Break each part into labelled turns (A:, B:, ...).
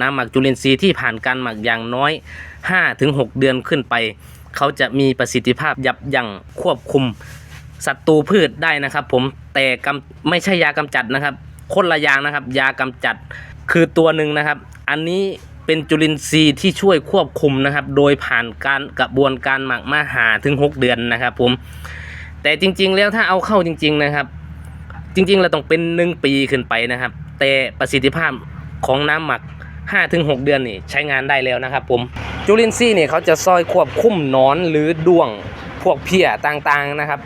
A: น้ำหมักจุลินทรีย์ที่ผ่านการหมักอย่างน้อย 5-6 เดือนขึ้นไป เขาจะมีประสิทธิภาพยับยั้งควบคุมศัตรูพืชได้นะครับ ผมแต่กำไม่ใช่ยากำจัดนะครับคนละยางนะครับ ยากำจัดคือตัวหนึ่งนะครับ อันนี้เป็นจุลินทรีย์ที่ช่วยควบคุมนะครับ โดยผ่านการกระบวนการหมักมาหาถึง 6 เดือนนะครับผมแต่จริง ๆ แล้วถ้าเอาเข้าจริง ๆนะครับ จริง ๆ เราต้องเป็น 1 ปีขึ้นไปนะครับ แต่ประสิทธิภาพของน้ำหมัก 5-6 เดือนนี่ใช้งานได้แล้วนะครับผมจุลินทรีย์เนี่ยเขาจะซอยควบคุมนอนหรือด้วงพวกเพี้ยต่างๆนะครับ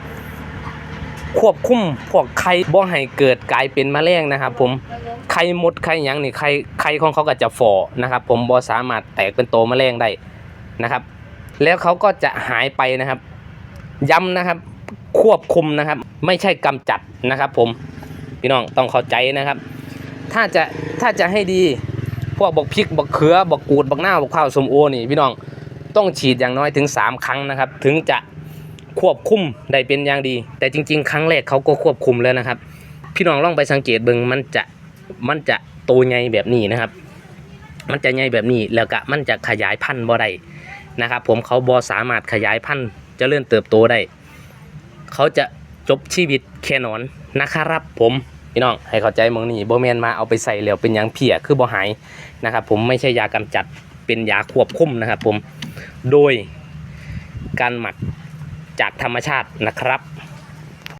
A: ควบคุมพวกไข่บ่ให้เกิดกลายเป็นแมลงนะครับ ผมไข่มดไข่ยังนี่ไข่ไข่ของเขาก็จะฝ่อนะครับ ผมบ่สามารถแตกเป็นโตแมลงได้นะครับ แล้วเขาก็จะหายไปนะครับ ย้ำนะครับ ควบคุมนะครับ ไม่ใช่กำจัดนะครับ ผมพี่น้องต้องเข้าใจนะครับ ถ้าจะถ้าจะให้ดี พวกบักพริกบักเขือบักกูดบักหน้าบักข้าวสมโอนี่พี่น้องต้องฉีดอย่างน้อยถึง 3 ครั้งนะครับ ถึงจะควบคุมได้เป็นอย่างดี แต่จริง ๆ ครั้งแรกเขาก็ควบคุมแล้วนะครับ พี่น้องลองไปสังเกตเบิงมันจะมันจะโตใหญ่แบบนี้นะครับ มันจะใหญ่แบบนี้แล้วก็มันจะขยายพันธุ์บ่ได้นะครับ ผมเขาบ่สามารถขยายพันธุ์จะเจริญเติบโตได้เขาจะจบชีวิตแค่นอนนะครับผม พี่น้องให้เข้าใจมองนี่โบแมนมาเอาไปใส่แล้วเป็นยังเพียคือบ่หายนะครับ ผมไม่ใช่ยากำจัดเป็นยาควบคุมนะครับ ผมโดยการหมักจากธรรมชาตินะครับ